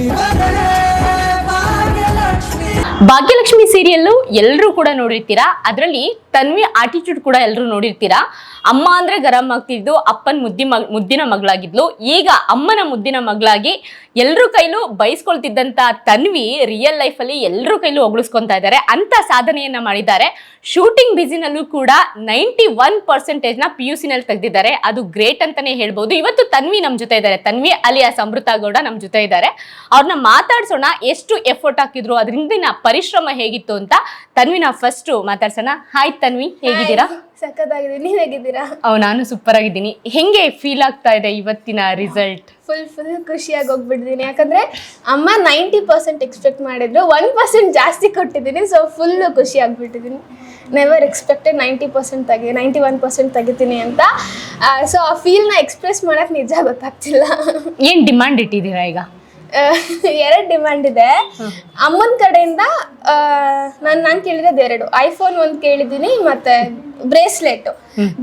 Baby. Bhagyalakshmi serial ಎಲ್ಲರೂ ಕೂಡ ನೋಡಿರ್ತೀರಾ? ಅದರಲ್ಲಿ ತನ್ವಿ ಆಟಿಟ್ಯೂಡ್ ಕೂಡ ಎಲ್ಲರೂ ನೋಡಿರ್ತೀರಾ? ಅಮ್ಮ ಅಂದ್ರೆ ಗರಂ ಆಗ್ತಿದ್ದು ಅಪ್ಪನ ಮುದ್ದಿ ಮುದ್ದಿನ ಮಗಳಾಗಿದ್ಲು. ಈಗ ಅಮ್ಮನ ಮುದ್ದಿನ ಮಗಳಾಗಿ ಎಲ್ಲರೂ ಕೈಲೂ ಬಯಸ್ಕೊಳ್ತಿದ್ದಂತ ತನ್ವಿ ರಿಯಲ್ ಲೈಫಲ್ಲಿ ಎಲ್ಲರೂ ಕೈಲೂ ಹೊಗಳಿಸ್ಕೊಂತಾ ಇದ್ದಾರೆ. ಅಂತ ಸಾಧನೆಯನ್ನ ಮಾಡಿದ್ದಾರೆ. ಶೂಟಿಂಗ್ ಬಿಸಿನಲ್ಲೂ ಕೂಡ ನೈಂಟಿ ಒನ್ ಪರ್ಸೆಂಟೇಜ್ನ ಪಿ ಯು ಸಿನಲ್ಲಿ ತೆಗೆದಿದ್ದಾರೆ. ಅದು ಗ್ರೇಟ್ ಅಂತಾನೆ ಹೇಳ್ಬೋದು. ಇವತ್ತು ತನ್ವಿ ನಮ್ಮ ಜೊತೆ ಇದ್ದಾರೆ. ತನ್ವಿ ಅಲಿಯಾಸ್ ಅಮೃತ ಗೌಡ ನಮ್ಮ ಜೊತೆ ಇದ್ದಾರೆ. ಅವ್ರನ್ನ ಮಾತಾಡ್ಸೋಣ, ಎಷ್ಟು ಎಫರ್ಟ್ ಹಾಕಿದ್ರು ಅದರಿಂದ ಪರಿಶ್ರಮ ಹೇಗಿತ್ತು ಅಂತ ತನ್ವಿ ನಾವು ಫಸ್ಟ್ ಮಾತಾಡ್ಸೋಣ. ಹಾಯ್ ತನ್ವಿ ಹೇಗಿದ್ದೀರಾ? ಸಖತ್ತಾಗಿದೆ. ನೀವ್ ಹೇಗಿದ್ದೀರಾ? ಅವ್ ನಾನು ಸೂಪರ್ ಆಗಿದ್ದೀನಿ. ಹೆಂಗೆ ಫೀಲ್ ಆಗ್ತಾ ಇದೆ ಇವತ್ತಿನ ರಿಸಲ್ಟ್ ಫುಲ್ ಫುಲ್ ಖುಷಿಯಾಗಿ ಹೋಗ್ಬಿಟ್ಟಿದ್ದೀನಿ ಯಾಕಂದ್ರೆ ಅಮ್ಮ ನೈಂಟಿ ಪರ್ಸೆಂಟ್ ಎಕ್ಸ್ಪೆಕ್ಟ್ ಮಾಡಿದ್ರು ಒನ್ ಪರ್ಸೆಂಟ್ ಜಾಸ್ತಿ ಕೊಟ್ಟಿದ್ದೀನಿ ಸೊ ಫುಲ್ ಖುಷಿ ಆಗ್ಬಿಟ್ಟಿದ್ದೀನಿ ನೆವರ್ ಎಕ್ಸ್ಪೆಕ್ಟೆಡ್ ನೈಂಟಿ ಪರ್ಸೆಂಟ್ ತೆಗಿ ನೈಂಟಿ ಒನ್ ಪರ್ಸೆಂಟ್ ತೆಗಿತೀನಿ ಅಂತ. ಸೊ ಆ ಫೀಲ್ನ ಎಕ್ಸ್ಪ್ರೆಸ್ ಮಾಡೋಕ್ಕೆ ನಿಜ ಗೊತ್ತಾಗ್ತಿಲ್ಲ. ಏನ್ ಡಿಮ್ಯಾಂಡ್ ಇಟ್ಟಿದ್ದೀರಾ ಈಗ? ಎರಡು ಡಿಮ್ಯಾಂಡ್ ಇದೆ. ಅಮ್ಮನ ಕಡೆಯಿಂದ ನಾನು ನಾನು ಕೇಳಿರೋದು ಎರಡು. ಐಫೋನ್ ಒಂದು ಕೇಳಿದ್ದೀನಿ ಮತ್ತೆ ಬ್ರೇಸ್ಲೆಟ್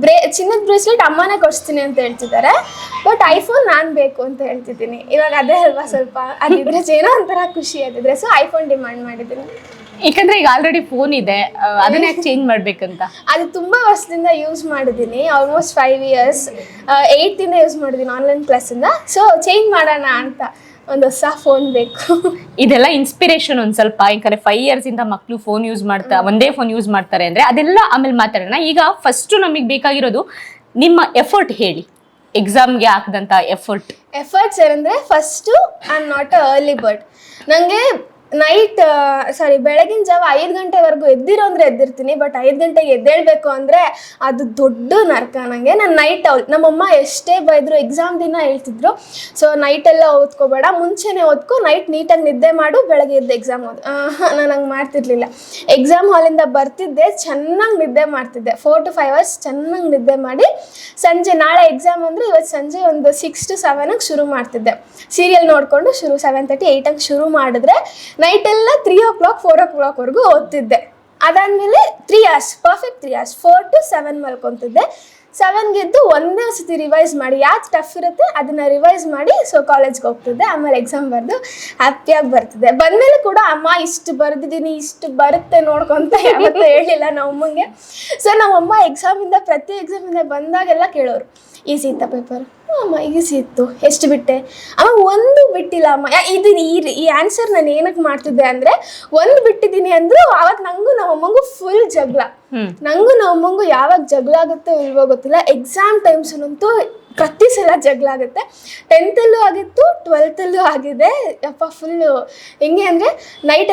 ಬ್ರೇ ಚಿನ್ನದ ಬ್ರೇಸ್ಲೆಟ್ ಅಮ್ಮನೇ ಕೊಡಿಸ್ತೀನಿ ಅಂತ ಹೇಳ್ತಿದ್ದಾರೆ. ಬಟ್ ಐಫೋನ್ ನಾನು ಬೇಕು ಅಂತ ಹೇಳ್ತಿದ್ದೀನಿ. ಇವಾಗ ಅದೇ ಅಲ್ವಾ ಸ್ವಲ್ಪ ಅದಿದ್ರೆ ಏನೋ ಒಂಥರ ಖುಷಿ ಆಗಿದ್ರೆ. ಸೊ ಐಫೋನ್ ಡಿಮ್ಯಾಂಡ್ ಮಾಡಿದ್ದೀನಿ. ಯಾಕಂದ್ರೆ ಈಗ ಆಲ್ರೆಡಿ ಫೋನ್ ಇದೆ. ಅದನ್ನ ಯಾಕೆ ಚೇಂಜ್ ಮಾಡ್ಬೇಕಂತ? ಅದು ತುಂಬಾ ವರ್ಷದಿಂದ ಯೂಸ್ ಮಾಡಿದ್ದೀನಿ. ಆಲ್ಮೋಸ್ಟ್ ಫೈವ್ ಇಯರ್ಸ್ ಏಯ್ತಿಂದ ಯೂಸ್ ಮಾಡಿದ್ದೀನಿ ಆನ್ಲೈನ್ ಕ್ಲಾಸಿಂದ ಸೊ ಚೇಂಜ್ ಮಾಡೋಣ ಅಂತ. ಒಂದು ಹೊಸ ಫೋನ್ ಬೇಕು. ಇದೆಲ್ಲ ಇನ್ಸ್ಪಿರೇಷನ್ ಒಂದ್ ಸ್ವಲ್ಪ. ಯಾಕಂದ್ರೆ ಫೈವ್ ಇಯರ್ಸ್ ಇಂದ ಮಕ್ಳು ಫೋನ್ ಯೂಸ್ ಮಾಡ್ತಾ ಒಂದೇ ಫೋನ್ ಯೂಸ್ ಮಾಡ್ತಾರೆ ಅಂದ್ರೆ ಅದೆಲ್ಲ ಆಮೇಲೆ ಮಾತಾಡೋಣ. ಈಗ ಫಸ್ಟ್ ನಮಗೆ ಬೇಕಾಗಿರೋದು ನಿಮ್ಮ ಎಫರ್ಟ್ ಹೇಳಿ. ಎಕ್ಸಾಮ್ಗೆ ಹಾಕಿದಂತ ಎಫರ್ಟ್ ಎಫರ್ಟ್ಸ್ ಏನಂದ್ರೆ first I am not a early bird ನನಗೆ ನೈಟ್ ಸಾರಿ ಬೆಳಗಿನ ಜಾವ ಐದು ಗಂಟೆವರೆಗೂ ಎದ್ದಿರೋ ಅಂದರೆ ಎದ್ದಿರ್ತೀನಿ ಬಟ್ ಐದು ಗಂಟೆಗೆ ಎದ್ದೇಳಬೇಕು ಅಂದರೆ ಅದು ದೊಡ್ಡ ನರ್ಕ ನನಗೆ ನಾನು ನೈಟ್ ಅವ್ಳು ನಮ್ಮಮ್ಮ ಎಷ್ಟೇ ಬೈದ್ರು ಎಕ್ಸಾಮ್ ದಿನ ಹೇಳ್ತಿದ್ರು ಸೊ ನೈಟೆಲ್ಲ ಓದ್ಕೋಬೇಡ, ಮುಂಚೆನೇ ಓದ್ಕೊ ನೈಟ್ ನೀಟಾಗಿ ನಿದ್ದೆ ಮಾಡು, ಬೆಳಗ್ಗೆ ಎದ್ದು ಎಕ್ಸಾಮ್ ಓದು. ನಾನು ಹಂಗೆ ಮಾಡ್ತಿರ್ಲಿಲ್ಲ. ಎಕ್ಸಾಮ್ ಹಾಲಿಂದ ಬರ್ತಿದ್ದೆ, ಚೆನ್ನಾಗಿ ನಿದ್ದೆ ಮಾಡ್ತಿದ್ದೆ. ಫೋರ್ ಟು ಫೈವ್ ಅವರ್ಸ್ ಚೆನ್ನಾಗಿ ನಿದ್ದೆ ಮಾಡಿ, ಸಂಜೆ, ನಾಳೆ ಎಕ್ಸಾಮ್ ಅಂದರೆ ಇವತ್ತು ಸಂಜೆ ಒಂದು ಸಿಕ್ಸ್ ಟು ಸೆವೆನಿಗೆ ಶುರು ಮಾಡ್ತಿದ್ದೆ. ಸೀರಿಯಲ್ ನೋಡಿಕೊಂಡು ಶುರು ಸೆವೆನ್ ತರ್ಟಿ ಏಯ್ಟಾಗಿ ಶುರು ಮಾಡಿದ್ರೆ ನೈಟ್ ಎಲ್ಲ ತ್ರೀ ಓ ಕ್ಲಾಕ್ ಫೋರ್ ಓ ಕ್ಲಾಕ್ವರೆಗೂ ಓದ್ತಿದ್ದೆ. ಅದಾದಮೇಲೆ three hours perfect three hours four to seven ಮಲ್ಕೊತಿದ್ದೆ. ಸೆವೆನ್ಗೆದ್ದು ಒಂದೇ ಸತಿ ರಿವೈಸ್ ಮಾಡಿ ಯಾವ್ದು ಟಫ್ ಇರುತ್ತೆ ಅದನ್ನು ರಿವೈಸ್ ಮಾಡಿ ಸೊ ಕಾಲೇಜ್ಗೆ ಹೋಗ್ತಿದ್ದೆ. ಆಮೇಲೆ ಎಕ್ಸಾಮ್ ಬರೆದು ಹ್ಯಾಪಿಯಾಗಿ ಬರ್ತಿದ್ದೆ. ಬಂದಮೇಲೆ ಕೂಡ ಅಮ್ಮ ಇಷ್ಟು ಬರೆದಿದ್ದೀನಿ, ಇಷ್ಟು ಬರುತ್ತೆ ನೋಡ್ಕೊಂತ ಯಾವತ್ತೂ ಹೇಳಿಲ್ಲ ನಮ್ಮ ಅಮ್ಮಂಗೆ. ಸೊ ನಮ್ಮಮ್ಮ ಎಕ್ಸಾಮಿಂದ ಪ್ರತಿ ಎಕ್ಸಾಮಿಂದ ಬಂದಾಗೆಲ್ಲ ಕೇಳೋರು ಈಸಿ ಇತ್ತ ಪೇಪರ್ ಅಮ್ಮ ಈಸಿ ಇತ್ತು ಎಷ್ಟು ಬಿಟ್ಟೆ? ಅಮ್ಮ ಒಂದು ಬಿಟ್ಟಿಲ್ಲ ಅಮ್ಮ. ಇದು ಈ ಈ ಆನ್ಸರ್ ನಾನು ಏನಕ್ಕೆ ಮಾಡ್ತಿದ್ದೆ ಅಂದ್ರೆ ಒಂದು ಬಿಟ್ಟಿದ್ದೀನಿ ಅಂದ್ರು ಅವತ್ತು ನಂಗೂ ನಮ್ಮ ಅಮ್ಮಂಗೂ ಫುಲ್ ಜಗಳ. ನಂಗು ನಮ್ಮ ಅಮ್ಮಂಗೂ ಯಾವಾಗ ಜಗಳ ಆಗುತ್ತೋ ಇಲ್ವೋ ಗೊತ್ತಿಲ್ಲ. ಎಕ್ಸಾಮ್ ಟೈಮ್ಸಲ್ಲಂತೂ ಪ್ರತಿ ಸಲ ಜಗಳ ಆಗುತ್ತೆ. ಟೆಂತಲ್ಲೂ ಆಗಿತ್ತು ಟ್ವೆಲ್ತಲ್ಲೂ ಆಗಿದೆ. ಅಪ್ಪ ಫುಲ್ಲು ಹೆಂಗೆ ಅಂದರೆ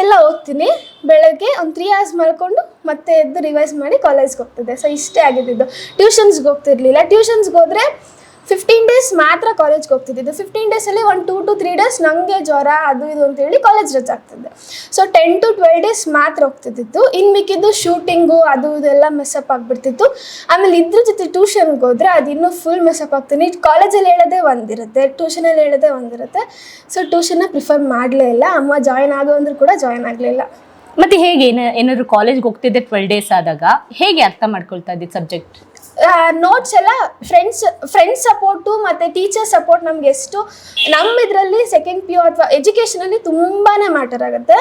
ಎಲ್ಲ ಓದ್ತೀನಿ. ಬೆಳಗ್ಗೆ ಒಂದು ತ್ರೀ ಅವರ್ಸ್ ಮಲ್ಕೊಂಡು ಮತ್ತೆ ಎದ್ದು ರಿವೈಸ್ ಮಾಡಿ ಕಾಲೇಜ್ಗೆ ಹೋಗ್ತಿದ್ದೆ. ಸೊ ಇಷ್ಟೇ ಆಗಿದ್ದಿದ್ದು ಟ್ಯೂಷನ್ಸ್ಗೆ ಹೋಗ್ತಿರ್ಲಿಲ್ಲ. ಟ್ಯೂಷನ್ಸ್ಗೆ ಹೋದರೆ ಫಿಫ್ಟೀನ್ ಡೇಸ್ ಮಾತ್ರ ಕಾಲೇಜ್ಗೆ ಹೋಗ್ತಿದ್ದಿದ್ದು. ಫಿಫ್ಟೀನ್ ಡೇಸಲ್ಲಿ ಒಂದು ಟೂ ಟು ತ್ರೀ ಡೇಸ್ ನನಗೆ ಜ್ವರ, ಅದು ಇದು ಅಂತೇಳಿ ಕಾಲೇಜ್ ರಜೆ ಆಗ್ತಿದ್ದೆ. So ten to twelve days ಮಾತ್ರ ಹೋಗ್ತಿದ್ದಿತ್ತು ಇನ್ನು ಮಿಕ್ಕಿದ್ದು ಶೂಟಿಂಗು ಅದು ಇದೆಲ್ಲ ಮೆಸ್ಅಪ್ ಆಗಿಬಿಡ್ತಿತ್ತು. ಆಮೇಲೆ ಇದ್ರ ಜೊತೆ ಟ್ಯೂಷನ್ಗೆ ಹೋದರೆ ಅದು ಇನ್ನೂ ಫುಲ್ ಮೆಸ್ಅಪ್ ಆಗ್ತೀನಿ ಕಾಲೇಜಲ್ಲಿ ಹೇಳೋದೇ ಒಂದಿರುತ್ತೆ ಟ್ಯೂಷನಲ್ಲಿ ಹೇಳೋದೇ ಒಂದಿರುತ್ತೆ. ಸೊ ಟ್ಯೂಷನ್ನ ಪ್ರಿಫರ್ ಮಾಡಲೇ ಇಲ್ಲ. ಅಮ್ಮ ಜಾಯ್ನ್ ಆಗೋ ಅಂದ್ರೂ ಕೂಡ ಜಾಯ್ನ್ ಆಗಲಿಲ್ಲ ಮತ್ತೆ ಹೇಗೆ ಏನು ಏನಾದ್ರು ಕಾಲೇಜ್ಗೆ ಹೋಗ್ತಿದ್ದೆ ಟ್ವೆಲ್ ಡೇಸ್ ಆದಾಗ, ಹೇಗೆ ಅರ್ಥ ಮಾಡ್ಕೊಳ್ತಾ ಇದ್ದಿದ್ದು ಸಬ್ಜೆಕ್ಟ್ ನೋಟ್ಸ್ ಎಲ್ಲ ಫ್ರೆಂಡ್ಸ್ ಫ್ರೆಂಡ್ಸ್ ಸಪೋರ್ಟು ಮತ್ತು ಟೀಚರ್ ಸಪೋರ್ಟ್ ನಮ್ಗೆ ಎಷ್ಟು ನಮ್ಮ ಇದರಲ್ಲಿ ಸೆಕೆಂಡ್ ಪಿ ಯು ಅಥವಾ ಎಜುಕೇಷನಲ್ಲಿ ತುಂಬಾ ಮ್ಯಾಟರ್ ಆಗುತ್ತೆ.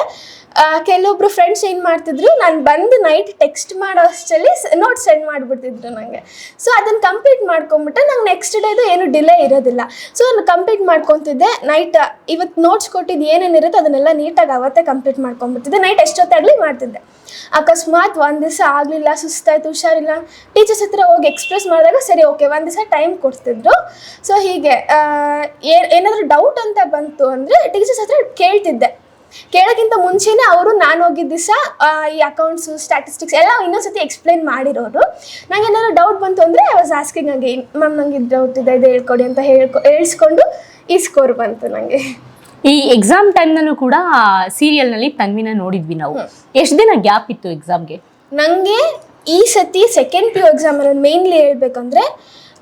ಕೆಲವೊಬ್ರು ಫ್ರೆಂಡ್ಸ್ ಏನು ಮಾಡ್ತಿದ್ರು, ನಾನು ಬಂದು ನೈಟ್ ಟೆಕ್ಸ್ಟ್ ಮಾಡೋ ಅಷ್ಟರಲ್ಲಿ ನೋಟ್ಸ್ ಸೆಂಡ್ ಮಾಡಿಬಿಡ್ತಿದ್ರು ನನಗೆ ಸೊ ಅದನ್ನು ಕಂಪ್ಲೀಟ್ ಮಾಡ್ಕೊಂಬಿಟ್ರೆ ನಂಗೆ ನೆಕ್ಸ್ಟ್ ಡೇದು ಏನು ಡಿಲೇ ಇರೋದಿಲ್ಲ. ಸೊ ನಾನು ಕಂಪ್ಲೀಟ್ ಮಾಡ್ಕೊತಿದ್ದೆ. ನೈಟ್ ಇವತ್ತು ನೋಟ್ಸ್ ಕೊಟ್ಟಿದ್ದು ಏನೇನಿರುತ್ತೆ ಅದನ್ನೆಲ್ಲ ನೀಟಾಗಿ ಅವತ್ತೇ ಕಂಪ್ಲೀಟ್ ಮಾಡ್ಕೊಂಬಿಡ್ತಿದ್ದೆ ನೈಟ್ ಎಷ್ಟೊತ್ತಾಗಲಿ ಮಾಡ್ತಿದ್ದೆ. ಅಕಸ್ಮಾತ್ ಒಂದು ದಿವಸ ಆಗಲಿಲ್ಲ, ಸುಸ್ತಾಯಿತು, ಹುಷಾರಿಲ್ಲ. ಟೀಚರ್ಸ್ ಹತ್ರ ಹೋಗಿ ಎಕ್ಸ್ಪ್ರೆಸ್ ಮಾಡಿದಾಗ ಸರಿ ಓಕೆ ಒಂದು ದಿವಸ ಟೈಮ್ ಕೊಡ್ತಿದ್ರು. ಸೊ ಹೀಗೆ ಏನಾದರೂ ಡೌಟ್ ಅಂತ ಬಂತು ಅಂದರೆ ಟೀಚರ್ಸ್ ಹತ್ರ ಕೇಳ್ತಿದ್ದೆ. ಕೇಳೋಕ್ಕಿಂತ ಮುಂಚೆನೇ ಅವರು ನಾನು ಹೋಗಿದ್ದ ದಿವಸ ಈ ಅಕೌಂಟ್ಸು ಸ್ಟ್ಯಾಟಿಸ್ಟಿಕ್ಸ್ ಎಲ್ಲ ಇನ್ನೊಂದ್ಸತಿ ಎಕ್ಸ್ಪ್ಲೈನ್ ಮಾಡಿರೋರು. ನಂಗೆ ಏನಾದ್ರು ಡೌಟ್ ಬಂತು ಅಂದರೆ I was asking again ma'am ನಂಗೆ ಇದು ಡೌಟ್ ಇದೆ ಇದು ಹೇಳ್ಕೊಡಿ ಅಂತ ಹೇಳ್ಕೊ ಹೇಳ್ಸ್ಕೊಂಡು ಈ ಸ್ಕೋರ್ ಬಂತು ನನಗೆ ಈ ಎಕ್ಸಾಮ್ ಟೈಮ್ನಲ್ಲೂ ಕೂಡ ಸೀರಿಯಲ್ನಲ್ಲಿ ನಲ್ಲಿ ತನ್ವಿನ ನೋಡಿದ್ವಿ ನಾವು. ಎಷ್ಟು ದಿನ ಗ್ಯಾಪ್ ಇತ್ತು ಎಕ್ಸಾಮ್ಗೆ ನನಗೆ ಈ ಸತಿ ಸೆಕೆಂಡ್ ಪಿ ಯು ಎಕ್ಸಾಮಲ್ಲಿ ಮೇನ್ಲಿ ಹೇಳ್ಬೇಕಂದ್ರೆ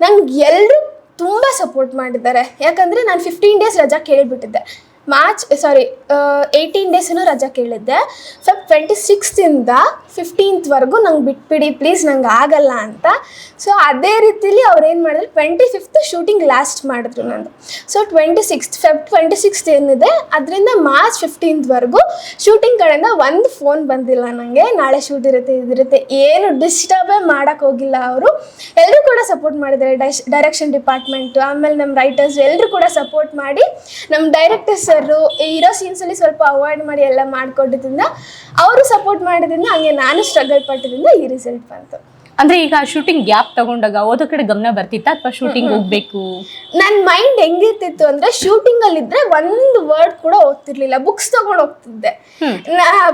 ನಂಗೆ ಎಲ್ಲರೂ ತುಂಬ ಸಪೋರ್ಟ್ ಮಾಡಿದ್ದಾರೆ. ಯಾಕಂದರೆ ನಾನು ಫಿಫ್ಟೀನ್ ಡೇಸ್ ರಜಾ ಕೇಳಿಬಿಟ್ಟಿದ್ದೆ. ಮಾರ್ಚ್ ಸಾರಿ ಏಯ್ಟೀನ್ ಡೇಸನ್ನು ರಜಾ ಕೇಳಿದ್ದೆ. ಫೆಬ್ ಟ್ವೆಂಟಿ ಸಿಕ್ಸ್ತಿಂದ ಫಿಫ್ಟೀನ್ತ್ವರೆಗೂ ನಂಗೆ ಬಿಟ್ಬಿಡಿ ಪ್ಲೀಸ್ ನಂಗೆ ಆಗಲ್ಲ ಅಂತ. ಸೊ ಅದೇ ರೀತಿಲಿ ಅವ್ರು ಏನು ಮಾಡಿದ್ರು ಟ್ವೆಂಟಿ ಫಿಫ್ತ್ ಶೂಟಿಂಗ್ ಲಾಸ್ಟ್ ಮಾಡಿದ್ರು ನಂದು. So twenty sixth Feb twenty sixth ಏನಿದೆ, ಅದರಿಂದ ಮಾರ್ಚ್ ಫಿಫ್ಟೀನ್ತ್ವರೆಗೂ ಶೂಟಿಂಗ್ ಕಡೆಯಿಂದ ಒಂದು ಫೋನ್ ಬಂದಿಲ್ಲ ನನಗೆ ನಾಳೆ ಶೂಟ್ ಇರುತ್ತೆ ಇದಿರುತ್ತೆ ಏನು ಡಿಸ್ಟರ್ಬೇ ಮಾಡೋಕ್ಕೆ ಹೋಗಿಲ್ಲ ಅವರು. ಎಲ್ಲರೂ ಕೂಡ ಸಪೋರ್ಟ್ ಮಾಡಿದ್ದಾರೆ ಡೈರೆಕ್ಷನ್ ಡಿಪಾರ್ಟ್ಮೆಂಟು ಆಮೇಲೆ ನಮ್ಮ ರೈಟರ್ಸ್ ಎಲ್ಲರೂ ಕೂಡ ಸಪೋರ್ಟ್ ಮಾಡಿ ನಮ್ಮ ಡೈರೆಕ್ಟರ್ ಸರು ಇರೋ ಸೀನ್ಸಲ್ಲಿ ಸ್ವಲ್ಪ ಅವಾಯ್ಡ್ ಮಾಡಿ ಎಲ್ಲ ಮಾಡಿಕೊಟ್ಟಿದ್ರಿಂದ, ಅವರು ಸಪೋರ್ಟ್ ಮಾಡಿದ್ರಿಂದ, ಹಂಗೆ ನಾನು ಸ್ಟ್ರಗಲ್ ಪಟ್ಟಿದ್ರಿಂದ ಈ ರಿಸಲ್ಟ್ ಬಂತು. ಅಂದ್ರೆ ಈಗ ಶೂಟಿಂಗ್ ಗ್ಯಾಪ್ ತಗೊಂಡಾಗ ಓದೋ ಕಡೆ ಗಮನ ಬರ್ತಿತ್ತ ಅಥವಾ ಶೂಟಿಂಗ್ ಹೋಗ್ಬೇಕು? ನನ್ನ ಮೈಂಡ್ ಹೆಂಗಿರ್ತಿತ್ತು ಅಂದ್ರೆ ಶೂಟಿಂಗ್ ಅಲ್ಲಿ ಇದ್ರೆ ಒಂದು ವರ್ಡ್ ಕೂಡ ಓದ್ತಿರ್ಲಿಲ್ಲ ಬುಕ್ಸ್ ತಗೊಂಡ್ ಹೋಗ್ತಿದ್ದೆ.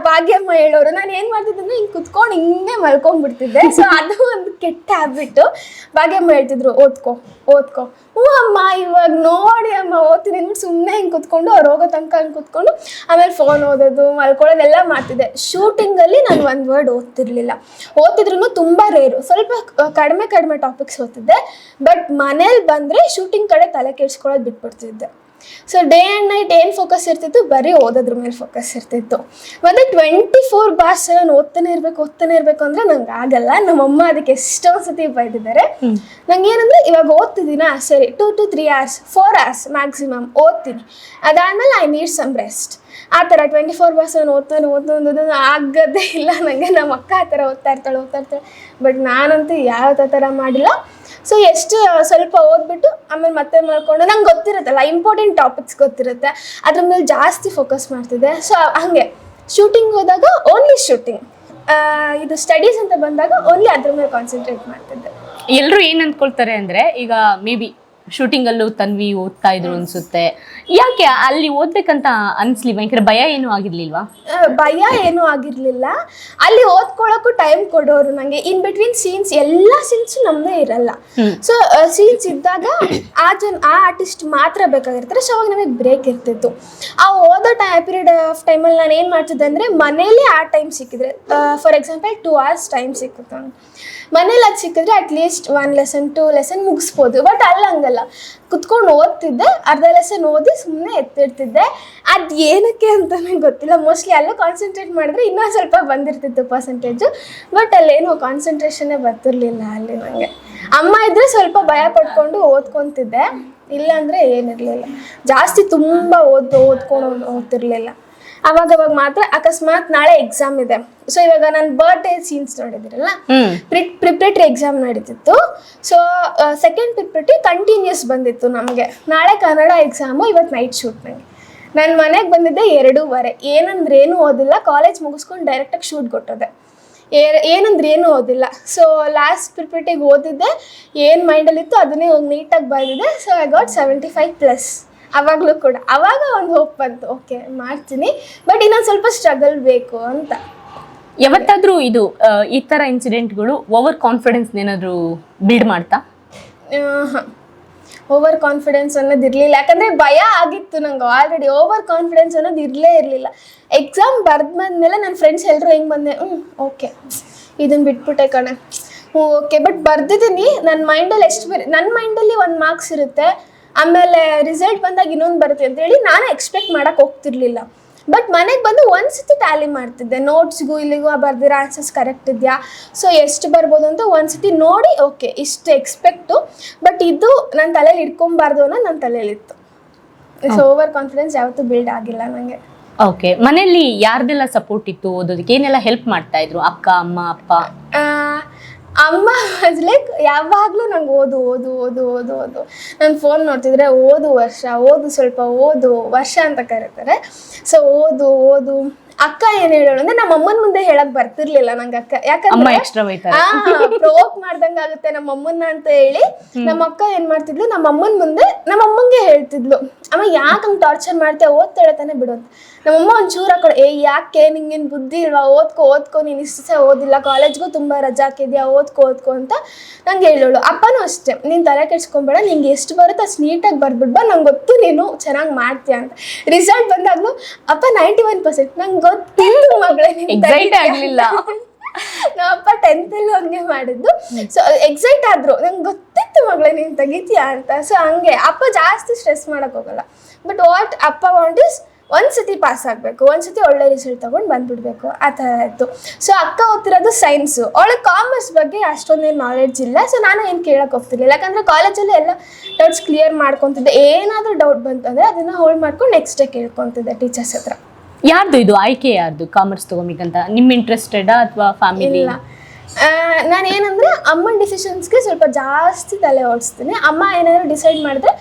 ಭಾಗ್ಯಮ್ಮ ಹೇಳೋರು ನಾನು ಏನ್ ಮಾಡ್ತಿದ್ದೆ ಅಂದ್ರೆ ಹಿಂಗ್ ಕುತ್ಕೊಂಡು ಹಿಂಗೆ ಮಲ್ಕೊಂಡ್ಬಿಡ್ತಿದ್ದೆ ಸೊ ಅದು ಒಂದು ಕೆಟ್ಟ ಹ್ಯಾಬಿಟ್ ಭಾಗ್ಯಮ್ಮ ಹೇಳ್ತಿದ್ರು ಓದ್ಕೋ ಓದ್ಕೋ. ಹ್ಞೂ ಅಮ್ಮ ಇವಾಗ ನೋಡಿ ಅಮ್ಮ ಓದ್ತೀನಿ ಅಂದ್ಬಿಟ್ಟು ಸುಮ್ಮನೆ ಹಿಂಗೆ ಕುತ್ಕೊಂಡು ಅವ್ರು ಹೋಗೋ ತನಕ ಹಂಗೆ ಕುತ್ಕೊಂಡು ಆಮೇಲೆ ಫೋನ್ ಓದೋದು ಮಲ್ಕೊಳ್ಳೋದೆಲ್ಲ ಮಾಡ್ತಿದ್ದೆ. ಶೂಟಿಂಗಲ್ಲಿ ನಾನು ಒಂದು ವರ್ಡ್ ಓದ್ತಿರ್ಲಿಲ್ಲ. ಓದ್ತಿದ್ರು ತುಂಬ ರೇರು ಸ್ವಲ್ಪ ಕಡಿಮೆ ಕಡಿಮೆ ಟಾಪಿಕ್ಸ್ ಓದ್ತಿದ್ದೆ ಬಟ್ ಮನೇಲಿ ಬಂದರೆ ಶೂಟಿಂಗ್ ಕಡೆ ತಲೆ ಕೆಡಿಸ್ಕೊಳ್ಳೋದು ಬಿಟ್ಬಿಡ್ತಿದ್ದೆ. ಸೊ ಡೇ ಆ್ಯಂಡ್ ನೈಟ್ ಏನು ಫೋಕಸ್ ಇರ್ತಿತ್ತು? ಬರೀ ಓದೋದ್ರ ಮೇಲೆ ಫೋಕಸ್ ಇರ್ತಿತ್ತು. ಮತ್ತು ಟ್ವೆಂಟಿ ಫೋರ್ ಬಾರ್ಸ್ ನಾನು ಓದ್ತಾನೆ ಇರಬೇಕು ಓದ್ತಾನೆ ಇರಬೇಕು ಅಂದರೆ ನಂಗೆ ಆಗಲ್ಲ. ನಮ್ಮಮ್ಮ ಅದಕ್ಕೆ ಎಷ್ಟೊಂದು ಸತಿ ಬೈದಿದ್ದಾರೆ. ನಂಗೆ ಏನಂದ್ರೆ ಇವಾಗ ಓದ್ತಿದ್ದೀನ? ಸರಿ two two three hours four hours maximum ಓದ್ತೀನಿ. ಅದಾದಮೇಲೆ ಐ ನೀಡ್ ಸಮ್ ರೆಸ್ಟ್ ಆ ಥರ ಟ್ವೆಂಟಿ ಫೋರ್ ಬಾರ್ಸ್ ನಾನು ಓದ್ತಾನೆ ಓದ್ತಾನೆ ಓದೋದು ಆಗೋದೇ ಇಲ್ಲ. ನನಗೆ ನಮ್ಮ ಅಕ್ಕ ಆ ಥರ ಓದ್ತಾ ಇರ್ತಾಳೆ ಓದ್ತಾ ಇರ್ತಾಳೆ. ಬಟ್ ನಾನಂತೂ ಯಾವ ಥರ ಮಾಡಿಲ್ಲ. ಸೊ ಎಷ್ಟು ಸ್ವಲ್ಪ ಓದ್ಬಿಟ್ಟು ಆಮೇಲೆ ಮತ್ತೆ ಮಾಡ್ಕೊಂಡು, ನಂಗೆ ಗೊತ್ತಿರುತ್ತಲ್ಲ ಇಂಪಾರ್ಟೆಂಟ್ ಟಾಪಿಕ್ಸ್ ಗೊತ್ತಿರುತ್ತೆ. ಅದ್ರ ಮೇಲೆ ಜಾಸ್ತಿ ಫೋಕಸ್ ಮಾಡ್ತಿದ್ದೆ. ಸೊ ಹಾಗೆ ಶೂಟಿಂಗ್ ಹೋದಾಗ ಓನ್ಲಿ ಶೂಟಿಂಗ್ ಇದು ಸ್ಟಡೀಸ್ ಅಂತ ಬಂದಾಗ ಓನ್ಲಿ ಅದ್ರ ಮೇಲೆ ಕಾನ್ಸಂಟ್ರೇಟ್ ಮಾಡ್ತಿದ್ದೆ. ಎಲ್ಲರೂ ಏನು ಅಂದ್ಕೊಳ್ತಾರೆ ಅಂದರೆ, ಈಗ ಮೇ ಬಿ ಶೂಟಿಂಗ್ ಅಲ್ಲೂ ತನ್ವಿ ಓದ್ತಾ ಇದ್ರು ಅನ್ಸುತ್ತೆ. ಯಾಕೆ ಅಲ್ಲಿ ಓದ್ಬೇಕಂತ ಅನ್ಸ್ಲಿ? ಭಯಂಕರ ಭಯ ಏನೂ ಆಗಿರ್ಲಿಲ್ವಾ? ಆ, ಭಯ ಏನೂ ಆಗಿರಲಿಲ್ಲ. ಅಲ್ಲಿ ಓದ್ಕೊಳ್ಳೋಕ್ಕೂ ಟೈಮ್ ಕೊಡೋರು ನನಗೆ ಇನ್ ಬಿಟ್ವೀನ್ ಸೀನ್ಸ್ ಎಲ್ಲ ಸೀನ್ಸ್ ನಮ್ಮದೇ ಇರಲ್ಲ. ಸೊ ಸೀನ್ಸ್ ಇದ್ದಾಗ ಆ ಜನ ಆ ಆರ್ಟಿಸ್ಟ್ ಮಾತ್ರ ಬೇಕಾಗಿರ್ತಾರೆ. ಸೊ ಅವಾಗ ನಮಗೆ ಬ್ರೇಕ್ ಇರ್ತಿತ್ತು. ಆ ಓದೋ ಟೈ ಪೀರಿಯಡ್ ಆಫ್ ಟೈಮಲ್ಲಿ ನಾನು ಏನು ಮಾಡ್ತಿದ್ದೆ ಅಂದರೆ ಮನೇಲಿ ಆ ಟೈಮ್ ಸಿಕ್ಕಿದ್ರೆ. For example two hours time ಸಿಕ್ಕಿತ್ತು. ಮನೇಲಿ ಅದು ಸಿಕ್ಕಿದ್ರೆ at least one lesson two lesson ಮುಗಿಸ್ಬೋದು. But ಅಲ್ಲಿ ಹಂಗಲ್ಲ. ಕುತ್ಕೊಂಡು ಓದ್ತಿದ್ದೆ, ಅರ್ಧ ಲೆಸನ್ ಓದಿ ಸುಮ್ಮನೆ ಎತ್ತಿಡ್ತಿದ್ದೆ ಅದು ಏನಕ್ಕೆ ಅಂತಲೇ ಗೊತ್ತಿಲ್ಲ. ಮೋಸ್ಟ್ಲಿ ಅಲ್ಲೂ ಕಾನ್ಸಂಟ್ರೇಟ್ ಮಾಡಿದ್ರೆ ಇನ್ನೂ ಸ್ವಲ್ಪ ಬಂದಿರ್ತಿತ್ತು ಪರ್ಸೆಂಟೇಜು ಬಟ್ ಅಲ್ಲೇನು ಕಾನ್ಸಂಟ್ರೇಷನ್ನೇ ಬರ್ತಿರ್ಲಿಲ್ಲ ಅಲ್ಲಿ ನನಗೆ ಅಮ್ಮ ಇದ್ದರೆ ಸ್ವಲ್ಪ ಭಯ ಪಡ್ಕೊಂಡು ಓದ್ಕೊತಿದ್ದೆ. ಇಲ್ಲಾಂದರೆ ಏನಿರಲಿಲ್ಲ. ಜಾಸ್ತಿ ತುಂಬ ಓದ್, ಓದ್ಕೊಂಡು ಓದ್ತಿರ್ಲಿಲ್ಲ. ಅವಾಗ ಅವಾಗ ಮಾತ್ರ ಅಕಸ್ಮಾತ್ ನಾಳೆ ಎಕ್ಸಾಮ್ ಇದೆ. ಸೊ ಇವಾಗ ನಾನು ಬರ್ಡೇ ಸೀನ್ಸ್ ನೋಡಿದಿರಲ್ಲ ಪ್ರಿಪ್ರೇಟರಿ ಎಕ್ಸಾಮ್ ನಡೀತಿತ್ತು. ಸೊ ಸೆಕೆಂಡ್ ಪ್ರಿಪ್ರೇಟರಿ ಕಂಟಿನ್ಯೂಸ್ ಬಂದಿತ್ತು ನಮಗೆ. ನಾಳೆ ಕನ್ನಡ ಎಕ್ಸಾಮು ಇವತ್ತು ನೈಟ್ ಶೂಟ್ ನನಗೆ ನಾನು ಮನೆಗೆ ಬಂದಿದ್ದೆ ಎರಡೂವರೆ. ಏನಂದ್ರೆ ಏನು ಓದಿಲ್ಲ. ಕಾಲೇಜ್ ಮುಗಿಸ್ಕೊಂಡು ಡೈರೆಕ್ಟಾಗಿ ಶೂಟ್ ಕೊಟ್ಟೋದೆ. ಏ- ಏನಂದ್ರೆ ಏನು ಓದಿಲ್ಲ ಸೊ ಲಾಸ್ಟ್ ಪ್ರಿಪ್ರೇಟಿಗೆ ಓದಿದ್ದೆ. ಏನು ಮೈಂಡಲ್ಲಿತ್ತು ಅದನ್ನೇ ನೀಟಾಗಿ ಬರೆದಿದ್ದೆ. So I got seventy five plus ಅವಾಗಲೂ ಕೂಡ. ಅವಾಗ ಒಂದು ಹೋಪ್ ಬಂತು. ಓಕೆ ಮಾಡ್ತೀನಿ. ಬಟ್ ಇನ್ನೊಂದು ಸ್ವಲ್ಪ ಸ್ಟ್ರಗಲ್ ಬೇಕು ಅಂತ. ಯಾವತ್ತಾದ್ರೂ ಇದು ಈ ತರ ಇನ್ಸಿಡೆಂಟ್ಗಳು ಓವರ್ ಕಾನ್ಫಿಡೆನ್ಸ್ ಏನಾದ್ರೂ ಬಿಲ್ಡ್ ಮಾಡ್ತಾ? ಓವರ್ ಕಾನ್ಫಿಡೆನ್ಸ್ ಅನ್ನೋದು ಇರಲಿಲ್ಲ. ಯಾಕಂದರೆ ಭಯ ಆಗಿತ್ತು ನಂಗೆ ಆಲ್ರೆಡಿ ಓವರ್ ಕಾನ್ಫಿಡೆನ್ಸ್ ಅನ್ನೋದು ಇರಲೇ ಇರಲಿಲ್ಲ. ಎಕ್ಸಾಮ್ ಬರ್ದು ಬಂದಮೇಲೆ ನನ್ನ ಫ್ರೆಂಡ್ಸ್ ಎಲ್ಲರೂ ಹೆಂಗೆ ಬಂದೆ ಹ್ಞೂ ಓಕೆ ಇದನ್ನು ಬಿಟ್ಬಿಟ್ಟೆ ಕಣೆ. ಹ್ಞೂ ಓಕೆ ಬಟ್ ಬರ್ದಿದ್ದೀನಿ ನನ್ನ ಮೈಂಡಲ್ಲಿ ಎಷ್ಟು ಬೇರೆ ನನ್ನ ಮೈಂಡಲ್ಲಿ ಒಂದು ಮಾರ್ಕ್ಸ್ ಇರುತ್ತೆ. ಆಮೇಲೆ ರಿಸಲ್ಟ್ ಬಂದಾಗ ಇನ್ನೊಂದು ಬರುತ್ತೆ ಅಂತೇಳಿ ನಾನು ಎಕ್ಸ್ಪೆಕ್ಟ್ ಮಾಡೋಕೆ ಹೋಗ್ತಿರ್ಲಿಲ್ಲ. ಬಟ್ ಮನೆಗೆ ಬಂದು ಒಂದು ಸತಿ ಟ್ಯಾಲಿ ಮಾಡ್ತಿದ್ದೆ. ನೋಟ್ಸ್ಗೂ ಇಲ್ಲಿಗೂ ಬರ್ದಿರ ಆನ್ಸರ್ಸ್ ಕರೆಕ್ಟ್ ಇದೆಯಾ? ಸೊ ಎಷ್ಟು ಬರ್ಬೋದು ಅಂತ ಒಂದು ಸತಿ ನೋಡಿ ಓಕೆ ಇಷ್ಟು ಎಕ್ಸ್ಪೆಕ್ಟು ಬಟ್ ಇದು ನನ್ನ ತಲೆಯಲ್ಲಿ ಇಟ್ಕೊಬಾರ್ದು ಅನ್ನೋ ನನ್ನ ತಲೆಯಲ್ಲಿತ್ತು ಸೊ ಓವರ್ ಕಾನ್ಫಿಡೆನ್ಸ್ ಯಾವತ್ತೂ ಬಿಲ್ಡ್ ಆಗಿಲ್ಲ ನನಗೆ ಓಕೆ ಮನೆಯಲ್ಲಿ ಯಾರ್ದೆಲ್ಲ ಸಪೋರ್ಟ್ ಇತ್ತು ಓದೋದಕ್ಕೆ? ಏನೆಲ್ಲ ಹೆಲ್ಪ್ ಮಾಡ್ತಾ ಇದ್ರು? ಅಕ್ಕ ಅಮ್ಮ ಅಪ್ಪ? ಅಮ್ಮ ಲೈಕ್ ಯಾವಾಗಲೂ ನಂಗೆ ಓದು ಓದು ಓದು ಓದು ಓದು. ನಾನು ಫೋನ್ ನೋಡ್ತಿದ್ರೆ ಓದು ವರ್ಷ, ಓದು ಸ್ವಲ್ಪ, ಓದು ವರ್ಷ ಅಂತ ಕರೀತಾರೆ. ಸೊ ಓದು ಓದು ಅಕ್ಕ ಏನ್ ಹೇಳೋಳು ಅಂದ್ರೆ ನಮ್ಮ ಅಮ್ಮನ ಮುಂದೆ ಹೇಳಕ್ ಬರ್ತಿರ್ಲಿಲ್ಲ ನಂಗ ಅಕ್ಕ. ಅಮ್ಮ ಯಾಕಂದ್ರೆ ಎಕ್ಸ್ಟ್ರಾ ಬೈತಾರೆ ಪ್ರೋಕ್ ಮಾಡ್ದಂಗ ಆಗುತ್ತೆ ನಮ್ಮ ಅಮ್ಮನ್ನ ಅಂತ ಹೇಳಿ ನಮ್ಮ ಅಕ್ಕ ಏನ್ ಮಾಡ್ತಿದ್ಲು ನಮ್ಮ ಅಮ್ಮನ ಮುಂದೆ ನಮ್ಮ ಅಮ್ಮಂಗೆ ಹೇಳ್ತಿದ್ಲು. ಅಮ್ಮ ಯಾಕೆ ಹಂಗ್ ಟಾರ್ಚರ್ ಮಾಡ್ತೀಯ ಓದ್ತಾಳೆ ತಾನೆ ಬಿಡು ಅಂತ. ನಮ್ಮಮ್ಮ ಒಂಚೂರು ಹಾಕೊಡು ಏ ಯಾಕೆ ನಿಂಗೇನ್ ಬುದ್ಧಿ ಇಲ್ವಾ ಓದ್ಕೋ ಓದ್ಕೋ ನೀನ್ ಇಷ್ಟ ಸಹ ಓದಿಲ್ಲ ಕಾಲೇಜ್ಗೂ ತುಂಬಾ ರಜಾ ಹಾಕಿದ್ಯಾ ಓದ್ಕೋ ಓದ್ಕೋ ಅಂತ ನಂಗೆ ಹೇಳೋಳು. ಅಪ್ಪನೂ ಅಷ್ಟೇ ನೀನ್ ತಲೆ ಕೆಡ್ಸ್ಕೊಂಬೇಡ ನಿಂಗೆ ಎಷ್ಟು ಬರುತ್ತೆ ಅಷ್ಟು ನೀಟಾಗಿ ಬರ್ಬಿಡ್ಬಾ ನಂಗೆ ಗೊತ್ತು ನೀನು ಚೆನ್ನಾಗಿ ಮಾಡ್ತೀಯ ಅಂತ. ರಿಸಲ್ಟ್ ಬಂದಾಗ್ಲೂ ಅಪ್ಪ ನೈಂಟಿ ಒನ್ ಪರ್ಸೆಂಟ್ ನಂಗೆ ಗೊತ್ತಿತ್ತು ಮಗಳೇ ನೀನ್ ಎಕ್ಸೈಟ್ ಆಗಲಿಲ್ಲ. ಆಗ್ಲಿಲ್ಲ ಅಪ್ಪ ಟೆಂತಲ್ಲಿ ಹಂಗೆ ಮಾಡಿದ್ದು. ಸೊ ಎಕ್ಸೈಟ್ ಆದ್ರು. ನಂಗೆ ಗೊತ್ತಿತ್ತು ಮಗಳೇ ನೀನು ತೆಗಿತೀಯಾ ಅಂತ. ಸೊ ಹಂಗೆ. ಅಪ್ಪ ಜಾಸ್ತಿ ಸ್ಟ್ರೆಸ್ ಮಾಡಕ್ ಹೋಗಲ್ಲ. ಬಟ್ ವಾಟ್ ಅಪ್ಪ ವಾಂಟ್ ಇಸ್ ಒಂದು ಸತಿ ಪಾಸ್ ಆಗಬೇಕು. ಒಂದ್ಸತಿ ಒಳ್ಳೆ ರಿಸಲ್ಟ್ ತೊಗೊಂಡು ಬಂದ್ಬಿಡ್ಬೇಕು. ಆ ಥರ ಇತ್ತು. ಸೊ ಅಕ್ಕ ಓದ್ತಿರೋದು ಸೈನ್ಸು ಅವಳಿಗೆ ಕಾಮರ್ಸ್ ಬಗ್ಗೆ ಅಷ್ಟೊಂದೇನು ನಾಲೆಡ್ಜ್ ಇಲ್ಲ. ಸೊ ನಾನು ಏನು ಕೇಳಕ್ಕೆ ಹೋಗ್ತಿರ್ಲಿಲ್ಲ. ಯಾಕಂದರೆ ಕಾಲೇಜಲ್ಲಿ ಎಲ್ಲ ಡೌಟ್ಸ್ ಕ್ಲಿಯರ್ ಮಾಡ್ಕೊತಿದ್ದೆ. ಏನಾದರೂ ಡೌಟ್ ಬಂತಂದರೆ ಅದನ್ನು ಹೋಲ್ಡ್ ಮಾಡ್ಕೊಂಡು ನೆಕ್ಸ್ಟ್ ಡೇ ಕೇಳ್ಕೊತಿದ್ದೆ ಟೀಚರ್ಸ್ ಹತ್ರ. ಯಾರ್ದು ಇದು? ಆಯ್ಕೆ ಯಾರ್ದು? ಕಾಮರ್ಸ್ ತಗೋಬೇಕಂತ ನಿಮ್ ಇಂಟ್ರೆಸ್ಟೆಡ್ ಅಥವಾ ಫ್ಯಾಮಿಲಿ ನಾನು ಏನಂದ್ರೆ ಅಮ್ಮನ ಡಿಸಿಷನ್ಸ್ಗೆ ಸ್ವಲ್ಪ ಜಾಸ್ತಿ ತಲೆ ಓಡಿಸ್ತೀನಿ. ಅಮ್ಮ ಏನಾದ್ರು ಡಿಸೈಡ್ ಮಾಡಿದ್ರೆ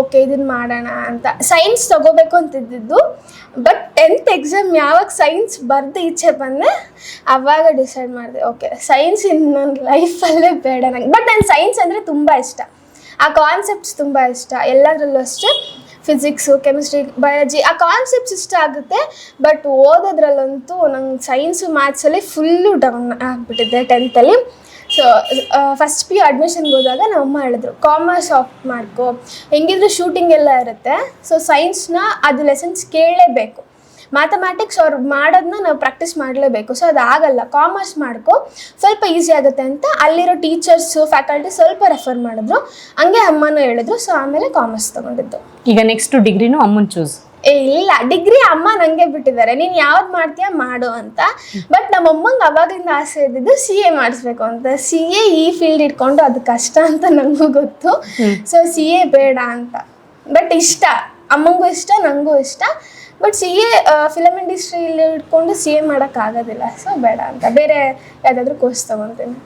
ಓಕೆ ಇದನ್ನ ಮಾಡೋಣ ಅಂತ. ಸೈನ್ಸ್ ತಗೋಬೇಕು ಅಂತಿದ್ದಿದ್ದು ಬಟ್ ಟೆಂತ್ ಎಕ್ಸಾಮ್ ಯಾವಾಗ ಸೈನ್ಸ್ ಬರ್ದು ಈಚೆ ಬಂದೆ, ಅವಾಗ ಡಿಸೈಡ್ ಮಾಡಿದೆ ಓಕೆ ಸೈನ್ಸ್ ಇನ್ನು ನನ್ನ ಲೈಫಲ್ಲೇ ಬೇಡ ನಂಗೆ. ಬಟ್ ನಂಗೆ ಸೈನ್ಸ್ ಅಂದರೆ ತುಂಬ ಇಷ್ಟ. ಆ ಕಾನ್ಸೆಪ್ಟ್ಸ್ ತುಂಬ ಇಷ್ಟ. ಎಲ್ಲದರಲ್ಲೂ ಅಷ್ಟೇ. ಫಿಸಿಕ್ಸು ಕೆಮಿಸ್ಟ್ರಿ ಬಯಾಲಜಿ ಆ ಕಾನ್ಸೆಪ್ಟ್ಸ್ ಇಷ್ಟ ಆಗುತ್ತೆ. ಬಟ್ ಓದೋದ್ರಲ್ಲಂತೂ ನಂಗೆ ಸೈನ್ಸು ಮ್ಯಾಥ್ಸಲ್ಲಿ ಫುಲ್ಲು ಡೌನ್ ಆಗಿಬಿಟ್ಟಿದ್ದೆ ಟೆಂತಲ್ಲಿ ಸೊ ಫಸ್ಟ್ ಪಿ ಯು ಅಡ್ಮಿಷನ್ಗೆ ಹೋದಾಗ ನಮ್ಮಮ್ಮ ಹೇಳಿದ್ರು ಕಾಮರ್ಸ್ ಆಪ್ಟ್ ಮಾಡ್ಕೊ ಹೆಂಗಿದ್ರು ಶೂಟಿಂಗ್ ಎಲ್ಲ ಇರುತ್ತೆ. ಸೊ ಸೈನ್ಸ್ನ ಅದು ಲೆಸನ್ಸ್ ಕೇಳಲೇಬೇಕು. ಮ್ಯಾಥಮ್ಯಾಟಿಕ್ಸ್ ಅವ್ರು ಮಾಡೋದನ್ನ ನಾವು ಪ್ರಾಕ್ಟೀಸ್ ಮಾಡಲೇಬೇಕು. ಸೊ ಅದು ಆಗಲ್ಲ ಕಾಮರ್ಸ್ ಮಾಡ್ಕೊ ಸ್ವಲ್ಪ ಈಸಿ ಆಗುತ್ತೆ ಅಂತ ಅಲ್ಲಿರೋ ಟೀಚರ್ಸು ಫ್ಯಾಕಲ್ಟಿ ಸ್ವಲ್ಪ ರೆಫರ್ ಮಾಡಿದ್ರು. ಹಂಗೆ ಅಮ್ಮನೂ ಹೇಳಿದ್ರು. ಸೊ ಆಮೇಲೆ ಕಾಮರ್ಸ್ ತೊಗೊಂಡಿದ್ದು. ಈಗ ನೆಕ್ಸ್ಟ್ ಡಿಗ್ರಿನೂ ಅಮ್ಮನ್ ಚೂಸ್ ಏ ಇಲ್ಲ. ಡಿಗ್ರಿ ಅಮ್ಮ ನಂಗೆ ಬಿಟ್ಟಿದ್ದಾರೆ. ನೀನು ಯಾವ್ದು ಮಾಡ್ತೀಯ ಮಾಡು ಅಂತ. ಬಟ್ ನಮ್ಮ ಅಮ್ಮಂಗೆ ಅವಾಗಿಂದ ಆಸೆ ಇದ್ದಿದ್ದು ಸಿ ಎ ಮಾಡಿಸ್ಬೇಕು ಅಂತ. ಸಿ ಎ ಈ ಫೀಲ್ಡ್ ಇಟ್ಕೊಂಡು ಅದು ಕಷ್ಟ ಅಂತ ನನಗೂ ಗೊತ್ತು. ಸೊ ಸಿ ಎ ಬೇಡ ಅಂತ. ಬಟ್ ಇಷ್ಟ. ಅಮ್ಮಂಗೂ ಇಷ್ಟ ನನಗೂ ಇಷ್ಟ. ಬಟ್ ಸಿ ಎ ಫಿಲಮ್ ಇಂಡಸ್ಟ್ರಿಯಲ್ಲಿ ಇಟ್ಕೊಂಡು ಸಿ ಎ ಮಾಡೋಕ್ಕಾಗೋದಿಲ್ಲ. ಸೊ ಬೇಡ ಅಂತ. ಬೇರೆ ಯಾವುದಾದ್ರೂ ಕೋರ್ಸ್ ತೊಗೊತೀನಿ.